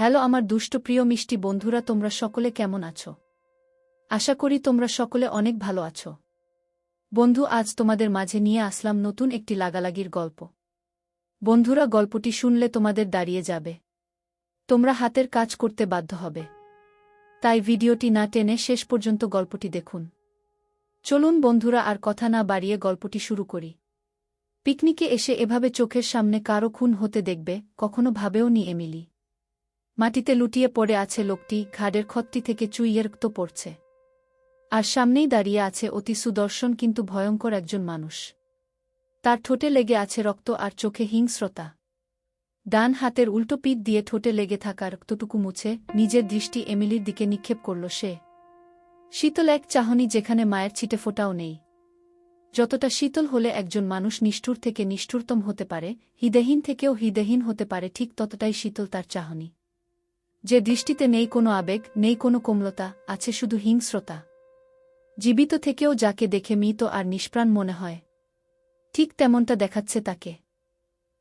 Hello আমার দুষ্ট প্রিয় মিষ্টি বন্ধুরা, তোমরা সকলে কেমন আছো? আশা করি তোমরা সকলে অনেক ভালো আছো। বন্ধু, আজ তোমাদের মাঝে নিয়ে আসলাম নতুন একটি লাগালাগির গল্প। বন্ধুরা, গল্পটি শুনলে তোমাদের দাঁড়িয়ে যাবে। তোমরা হাতের কাজ করতে বাধ্য হবে। তাই ভিডিওটি না টেনে শেষ পর্যন্ত গল্পটি দেখুন। চলুন বন্ধুরা, আর কথা না বাড়িয়ে গল্পটি শুরু করি। পিকনিকে এসে এভাবে চোখের সামনে কারও খুন হতে দেখবে, কখনো ভাবেও নি এমিলি। মাটিতে লুটিয়ে পড়ে আছে লোকটি ঘাড়ের খত্তি থেকে চুইয়ের তো পড়ছে। আর সামনেই দাঁড়িয়ে আছে অতি সুদর্শন কিন্তু ভয়ঙ্কর একজন মানুষ। তার ঠোঁটে লেগে আছে রক্ত আর চোখে হিংস্রতা। ডান হাতের উল্টো পিঠ দিয়ে ঠোঁটে লেগে থাকা রক্তটুকু মুছে নিজের দৃষ্টি এমিলির দিকে নিক্ষেপ করল সে। শীতল এক চাহনি যেখানে মায়ের ছিটে ফোটাও নেই। যতটা শীতল হলে একজন মানুষ নিষ্ঠুর থেকে নিষ্ঠুরতম হতে পারে, হৃদয়হীন থেকেও হৃদয়হীন হতে পারে, ঠিক ততটাই শীতল তার চাহনি। যে দৃষ্টিতে নেই কোনো আবেগ, নেই কোনো কোমলতা, আছে শুধু হিংস্রতা। জীবিত থেকেও যাকে দেখে মৃত আর নিষ্প্রাণ মনে হয়। ঠিক তেমনটা দেখাচ্ছে তাকে।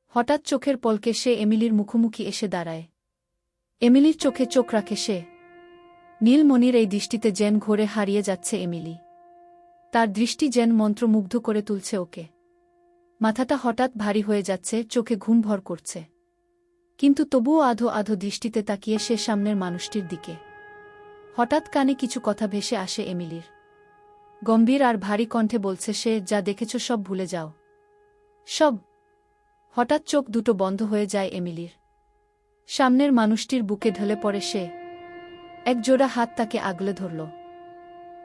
হঠাৎ চোখের পলকে সে এমিলির মুখোমুখি এসে দাঁড়ায়। এমিলির চোখে চোখ রাখে সে। নীলমণির এই দৃষ্টিতে যেন ঘোরে হারিয়ে যাচ্ছে এমিলি। তার দৃষ্টি যেন মন্ত্রমুগ্ধ করে তুলছে ওকে। মাথাটা হঠাৎ ভারী হয়ে যাচ্ছে, চোখে ঘুম ভর করছে। কিন্তু তবুও আধো আধো দৃষ্টিতে তাকিয়ে সে সামনের মানুষটির দিকে। হঠাৎ কানে কিছু কথা ভেসে আসে এমিলির। গম্ভীর আর ভারী কণ্ঠে বলছে সে, যা দেখেছ সব ভুলে যাও। সব। হঠাৎ চোখ দুটো বন্ধ হয়ে যায় এমিলির। সামনের মানুষটির বুকে ঢলে পড়ে সে। এক জোড়া হাত তাকে আগলে ধরল।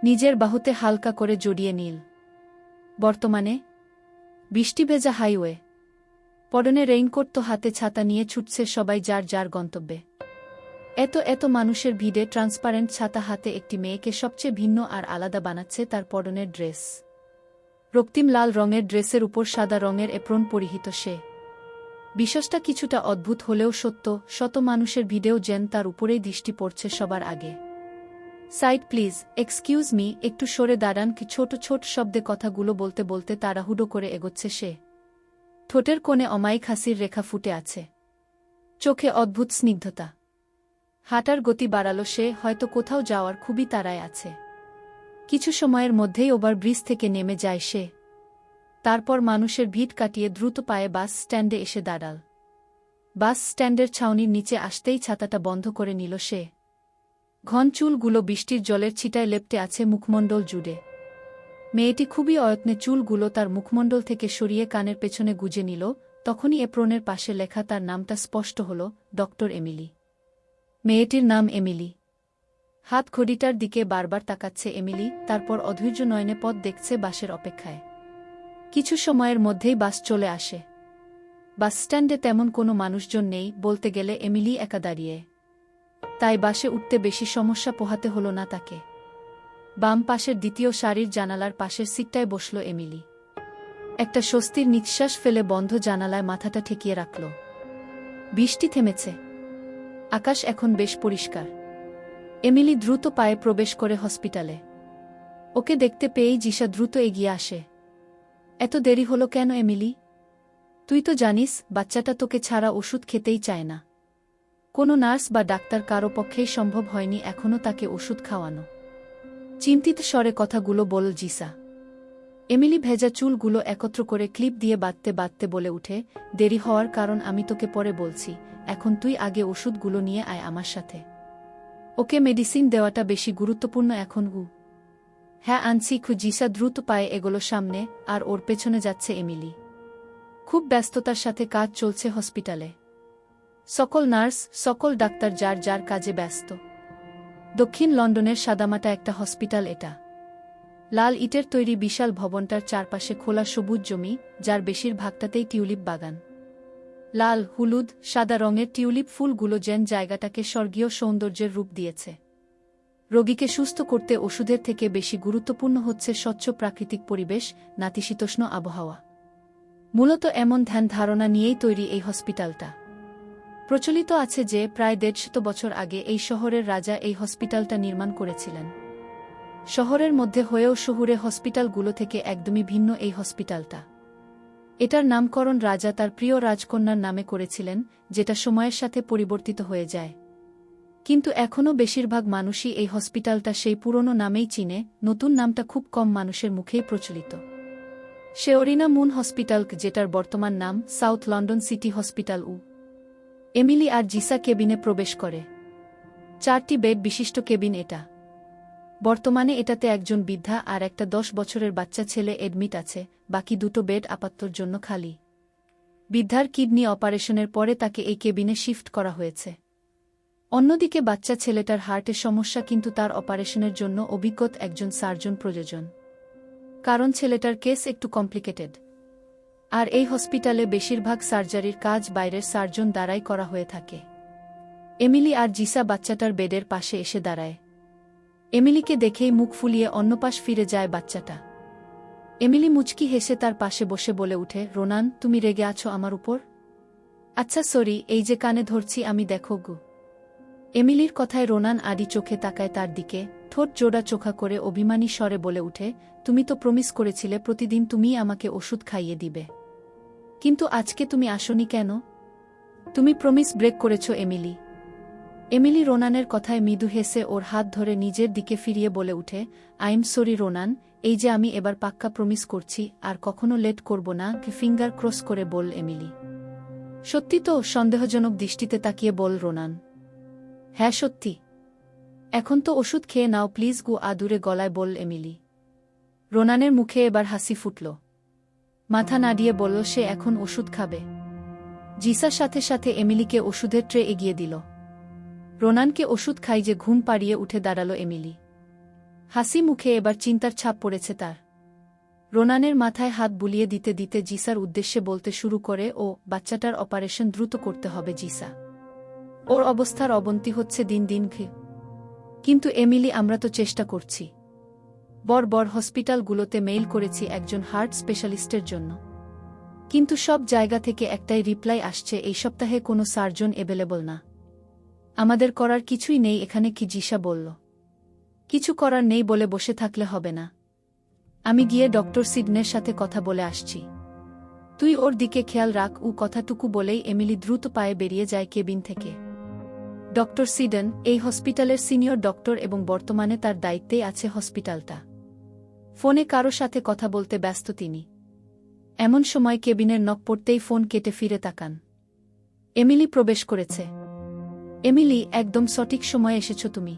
নিজের বাহুতে হালকা করে জড়িয়ে নীল। বর্তমানে বৃষ্টি ভেজা হাইওয়ে। পরনে রেইনকোট তো হাতে ছাতা নিয়ে ছুটছে সবাই যার যার গন্তব্যে। এত এত মানুষের ভিড়ে ট্রান্সপারেন্ট ছাতা হাতে একটি মেয়েকে সবচেয়ে ভিন্ন আর আলাদা বানাচ্ছে তার পরনের ড্রেস। রক্তিম লাল রঙের ড্রেসের উপর সাদা রঙের এপ্রন পরিহিত সে। বিশ্বাসটা কিছুটা অদ্ভুত হলেও সত্য, শত মানুষের ভিড়েও যেন তার উপরেই দৃষ্টি পড়ছে সবার আগে। সাইড প্লিজ, এক্সকিউজ মি, একটু সরে দাঁড়ান, কি ছোট ছোট শব্দে কথাগুলো বলতে বলতে তাড়াহুড়ো করে এগোচ্ছে সে। ঠোঁটের কোণে অমায়িক হাসির রেখা ফুটে আছে। চোখে অদ্ভুত স্নিগ্ধতা। হাঁটার গতি বাড়ালো সে, হয়তো কোথাও যাওয়ার খুবই তাড়ায় আছে। কিছু সময়ের মধ্যেই ওভার ব্রিজ থেকে নেমে যায় সে। তারপর মানুষের ভিড় কাটিয়ে দ্রুত পায়ে বাস স্ট্যান্ডে এসে দাঁড়াল। বাস স্ট্যান্ডের ছাউনির নিচে আসতেই ছাতাটা বন্ধ করে নিল সে। ঘন চুলগুলো বৃষ্টির জলের ছিটায় লেপটে আছে মুখমণ্ডল জুড়ে। মেয়েটি খুবই অয়ত্নে চুলগুলো তার মুখমণ্ডল থেকে সরিয়ে কানের পেছনে গুজে নিল, তখনই এপ্রনের পাশে লেখা তার নামটা স্পষ্ট হল, ডক্টর এমিলি। মেয়েটির নাম এমিলি। হাত ঘড়িটার দিকে বারবার তাকাচ্ছে এমিলি, তারপর অধৈর্য নয়নে পথ দেখছে বাসের অপেক্ষায়। কিছু সময়ের মধ্যেই বাস চলে আসে। বাস স্ট্যান্ডে তেমন কোনো মানুষজন নেই, বলতে গেলে এমিলি একা দাঁড়িয়ে। তাই বাসে উঠতে বেশি সমস্যা পোহাতে হল না তাকে। বাম পাশের দ্বিতীয় সারির জানালার পাশের সিটটায় বসল এমিলি। একটা স্বস্তির নিঃশ্বাস ফেলে বন্ধ জানালায় মাথাটা ঠেকিয়ে রাখল। বৃষ্টি থেমেছে। আকাশ এখন বেশ পরিষ্কার। এমিলি দ্রুত পায়ে প্রবেশ করে হসপিটালে। ওকে দেখতে পেয়েই জিসা দ্রুত এগিয়ে আসে। এত দেরি হলো কেন এমিলি? তুই তো জানিস, বাচ্চাটা তোকে ছাড়া ওষুধ খেতেই চায় না। কোনো নার্স বা ডাক্তার কারও পক্ষেই সম্ভব হয়নি এখনও তাকে ওষুধ খাওয়ানো। চিন্তিত স্বরে কথাগুলো বল জিসা। এমিলি ভেজা চুলগুলো একত্র করে ক্লিপ দিয়ে বাঁধতে বাঁধতে বলে উঠে, দেরি হওয়ার কারণ আমি তোকে পরে বলছি, এখন তুই আগে ওষুধগুলো নিয়ে আয় আমার সাথে। ওকে মেডিসিন দেওয়াটা বেশি গুরুত্বপূর্ণ এখন উ হ্যাঁ আনছি জিসা দ্রুত পায়ে এগুলো সামনে, আর ওর পেছনে যাচ্ছে এমিলি। খুব ব্যস্ততার সাথে কাজ চলছে হসপিটালে। সকল নার্স, সকল ডাক্তার যার যার কাজে ব্যস্ত। দক্ষিণ লন্ডনের সাদামাটা একটা হসপিটাল এটা। লাল ইটের তৈরি বিশাল ভবনটার চারপাশে খোলা সবুজ জমি, যার বেশিরভাগটাতেই টিউলিপ বাগান। লাল, হলুদ, সাদা রঙের টিউলিপ ফুলগুলো যেন জায়গাটাকে স্বর্গীয় সৌন্দর্যের রূপ দিয়েছে। রোগীকে সুস্থ করতে ওষুধের থেকে বেশি গুরুত্বপূর্ণ হচ্ছে স্বচ্ছ প্রাকৃতিক পরিবেশ, নাতিশীতোষ্ণ আবহাওয়া। মূলত এমন ধ্যান ধারণা নিয়েই তৈরি এই হসপিটালটা। প্রচলিত আছে যে প্রায় দেড়শত বছর আগে এই শহরের রাজা এই হসপিটালটা নির্মাণ করেছিলেন। শহরের মধ্যে হয়েও শহুরে হসপিটালগুলো থেকে একদমই ভিন্ন এই হসপিটালটা। এটার নামকরণ রাজা তার প্রিয় রাজকন্যার নামে করেছিলেন, যেটা সময়ের সাথে পরিবর্তিত হয়ে যায়। কিন্তু এখনও বেশিরভাগ মানুষই এই হসপিটালটা সেই পুরনো নামেই চিনে, নতুন নামটা খুব কম মানুষের মুখেই প্রচলিত। শেওরিনা মুন হসপিটাল, যেটার বর্তমান নাম সাউথ লন্ডন সিটি হসপিটাল উ। এমিলি আর জিসা কেবিনে প্রবেশ করে। চারটি বেড বিশিষ্ট কেবিন এটা। বর্তমানে এটাতে একজন বৃদ্ধা আর একটা দশ বছরের বাচ্চা ছেলে এডমিট আছে, বাকি দুটো বেড আপাত্তর জন্য খালি। বৃদ্ধার কিডনি অপারেশনের পরে তাকে এই কেবিনে শিফট করা হয়েছে। অন্যদিকে বাচ্চা ছেলেটার হার্টের সমস্যা কিন্তু তার অপারেশনের জন্য অভিজ্ঞত একজন সার্জন প্রয়োজন। কারণ ছেলেটার কেস একটু কমপ্লিকেটেড। আর এই হসপিটালে বেশিরভাগ সার্জারির কাজ বাইরের সার্জন দ্বারাই করা হয়ে থাকে। এমিলি আর জিসা বাচ্চাটার বেডের পাশে এসে দাঁড়ায়। এমিলিকে দেখেই মুখ ফুলিয়ে অন্য পাশ ফিরে যায় বাচ্চাটা। এমিলি মুচকি হেসে তার পাশে বসে বলে উঠে, রোনান, তুমি রেগে আছো আমার উপর? আচ্ছা সরি, এই যে কানে ধরছি, আমি দেখো গু। এমিলির কথায় রোনান আদি চোখে তাকায় তার দিকে, ঠোঁট জোড়া চোখা করে অভিমানী স্বরে বলে উঠে, তুমি তো প্রমিস করেছিলে, প্রতিদিন তুমিই আমাকে ওষুধ খাইয়ে দিবে। কিন্তু আজকে তুমি আসনি কেন? তুমি প্রমিস ব্রেক করেছ এমিলি। এমিলি রোনানের কথায় মৃদু হেসে ওর হাত ধরে নিজের দিকে ফিরিয়ে বলে উঠে আইম সরি রোনান, এই যে আমি এবার পাক্কা প্রমিস করছি, আর কখনো লেট করব না ফিঙ্গার ক্রস করে বল এমিলি। সত্যি তো সন্দেহজনক দৃষ্টিতে তাকিয়ে বল রোনান। হ্যাঁ সত্যি। এখন তো ওষুধ খেয়ে নাও, প্লিজ গু আদুরে গলায় বল এমিলি। রোনানের মুখে এবার হাসি ফুটল। মাথা নাড়িয়ে বলল, সে এখন ওষুধ খাবে। জিসার সাথে সাথে এমিলিকে ওষুধের ট্রে এগিয়ে দিল। রোনানকে ওষুধ খাই যে ঘুম পাড়িয়ে উঠে দাঁড়াল এমিলি। হাসি মুখে এবার চিন্তার ছাপ পড়েছে তার। রোনানের মাথায় হাত বুলিয়ে দিতে দিতে জিসার উদ্দেশ্যে বলতে শুরু করে, ও, বাচ্চাটার অপারেশন দ্রুত করতে হবে জিসা। ওর অবস্থার অবনতি হচ্ছে দিন দিন কিন্তু এমিলি, আমরা তো চেষ্টা করছি। বড় বড় হসপিটালগুলোতে মেইল করেছি একজন হার্ট স্পেশালিস্টের জন্য। কিন্তু সব জায়গা থেকে একটাই রিপ্লাই আসছে, এই সপ্তাহে কোনো সার্জন অ্যাভেলেবল না। আমাদের করার কিছুই নেই, এখানে কি জিসা বলল। কিছু করার নেই বলে বসে থাকলে হবে না। আমি গিয়ে ডক্টর সিডনের সাথে কথা বলে আসছি। তুই ওর দিকে খেয়াল রাখ ও কথাটুকু বলেই এমিলি দ্রুত পায়ে বেরিয়ে যায় কেবিন থেকে। ডক্টর সিডন, এই হসপিটালের সিনিয়র ডক্টর এবং বর্তমানে তার দায়িত্বেই আছে হসপিটালটা। ফোনে কারও সাথে কথা বলতে ব্যস্ত তিনি। এমন সময় কেবিনের নক পড়তেই ফোন কেটে ফিরে তাকান। এমিলি প্রবেশ করেছে। এমিলি, একদম সঠিক সময়ে এসেছ তুমি।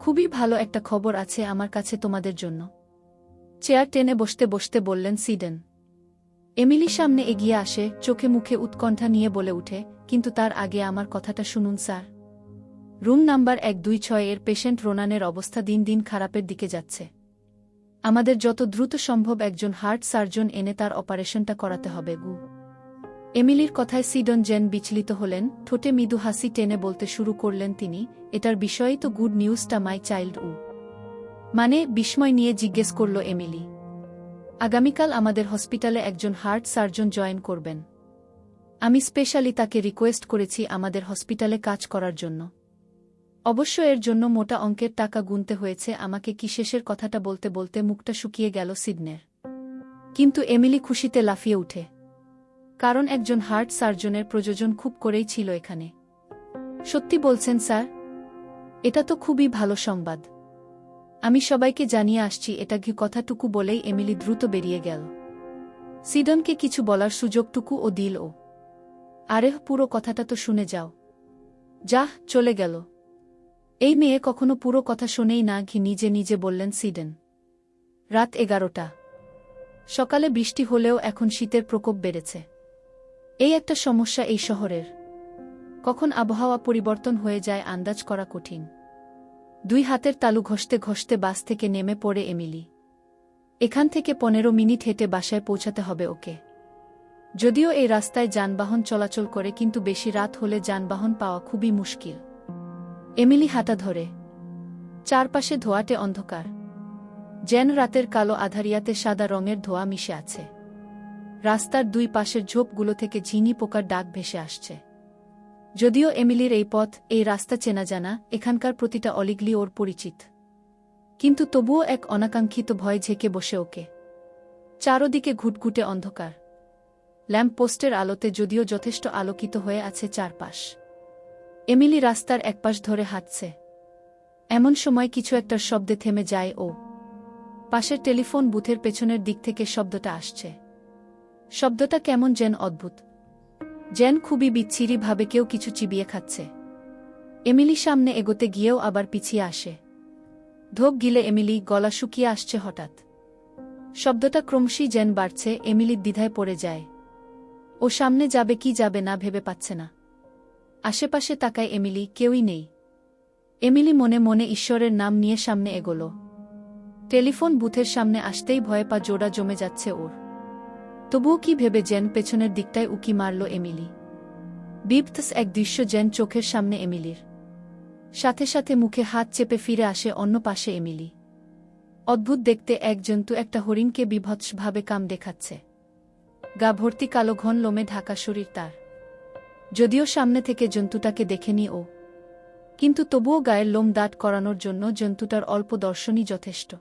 খুবই ভালো একটা খবর আছে আমার কাছে তোমাদের জন্য। চেয়ার টেনে বসতে বসতে বললেন সিডেন। এমিলি সামনে এগিয়ে আসে, চোখে মুখে উৎকণ্ঠা নিয়ে বলে উঠে, কিন্তু তার আগে আমার কথাটা শুনুন, স্যার। রুম নাম্বার এক দুই ছয় এর পেশেন্ট রোনানের অবস্থা দিন দিন খারাপের দিকে যাচ্ছে। আমাদের যত দ্রুত সম্ভব একজন হার্ট সার্জন এনে তার অপারেশনটা করাতে হবে, গু। এমিলির কথায় সিডন জেন বিচলিত হলেন, ঠোঁটে মৃদু হাসি টেনে বলতে শুরু করলেন তিনি, এটার বিষয়েই তো গুড নিউজটা মাই চাইল্ড, উ। মানে বিস্ময় নিয়ে জিজ্ঞেস করল এমিলি। আগামীকাল আমাদের হসপিটালে একজন হার্ট সার্জন জয়েন করবেন। আমি স্পেশালি তাকে রিকোয়েস্ট করেছি আমাদের হসপিটালে কাজ করার জন্য। অবশ্য এর জন্য মোটা অঙ্কের টাকা গুনতে হয়েছে আমাকে কি শেষের কথাটা বলতে বলতে মুখটা শুকিয়ে গেল সিডনের। কিন্তু এমিলি খুশিতে লাফিয়ে উঠে। কারণ একজন হার্ট সার্জনের প্রযোজন খুব করেই ছিল এখানে। সত্যি বলছেন, স্যার, এটা তো খুবই ভালো সংবাদ। আমি সবাইকে জানিয়ে আসছি এটা কি কথাটুকু বলেই এমিলি দ্রুত বেরিয়ে গেল। সিডনকে কিছু বলার সুযোগটুকু ও দিল ও। আরেহ পুরো কথাটা তো শুনে যাও। যাহ, চলে গেল। এই মেয়ে কখনো পুরো কথা শোনেই না ঘি নিজে নিজে বললেন সিডেন। রাত এগারোটা। সকালে বৃষ্টি হলেও এখন শীতের প্রকোপ বেড়েছে। এই একটা সমস্যা এই শহরের। কখন আবহাওয়া পরিবর্তন হয়ে যায় আন্দাজ করা কঠিন। দুই হাতের তালু ঘষতে ঘষতে বাস থেকে নেমে পড়ে এমিলি। এখান থেকে পনেরো মিনিট হেঁটে বাসায় পৌঁছাতে হবে ওকে। যদিও এই রাস্তায় যানবাহন চলাচল করে কিন্তু বেশি রাত হলে যানবাহন পাওয়া খুবই মুশকিল। এমিলি হাঁটা ধরে। চারপাশে ধোয়াটে অন্ধকার। যেন রাতের কালো আধারিয়াতে সাদা রঙের ধোয়া মিশে আছে। রাস্তার দুই পাশের ঝোপগুলো থেকে ঝিনি পোকার ডাক ভেসে আসছে। যদিও এমিলির এই পথ, এই রাস্তা চেনা জানা, এখানকার প্রতিটা অলিগলি ওর পরিচিত। কিন্তু তবুও এক অনাকাঙ্ক্ষিত ভয় ঝেঁকে বসে ওকে। চারদিকে ঘুটঘুটে অন্ধকার। ল্যাম্পপোস্টের আলোতে যদিও যথেষ্ট আলোকিত হয়ে আছে চারপাশ। এমিলি রাস্তার একপাশ ধরে হাঁটছে। এমন সময় কিছু একটার শব্দে থেমে যায় ও। পাশের টেলিফোন বুথের পেছনের দিক থেকে শব্দটা আসছে। শব্দটা কেমন যেন অদ্ভুত। যেন খুবই বিচ্ছিরিভাবে কেউ কিছু চিবিয়ে খাচ্ছে। এমিলি সামনে এগোতে গিয়েও আবার পিছিয়ে আসে। ধোপ গিলে এমিলি গলা শুকিয়ে আসছে হঠাৎ। শব্দটা ক্রমশই যেন বাড়ছে এমিলির দ্বিধায় পড়ে যায়। ও সামনে যাবে কি যাবে না ভেবে পাচ্ছে না। আশেপাশে তাকায় এমিলি, কেউই নেই। এমিলি মনে মনে ঈশ্বরের নাম নিয়ে সামনে এগোল। টেলিফোন বুথের সামনে আসতেই ভয়ে পা জোড়া জমে যাচ্ছে ওর। তবুও কি ভেবে জেন পেছনের দিকটায় উকি মারল এমিলি। বিপথস এক দৃশ্য যেন চোখের সামনে এমিলির। সাথে সাথে মুখে হাত চেপে ফিরে আসে অন্য পাশে এমিলি। অদ্ভুত দেখতে এক জন্তু একটা হরিণকে বিভৎসভাবে কাম দেখাচ্ছে গা ভর্তি কালো ঘন লোমে ঢাকা শরীর তার। যদিও সামনে থেকে জন্তুটাকে দেখেনি ও। কিন্তু তবুও গায়ের লোম দাঁট করানোর জন্য জন্তুটার অল্প দর্শনই যথেষ্ট।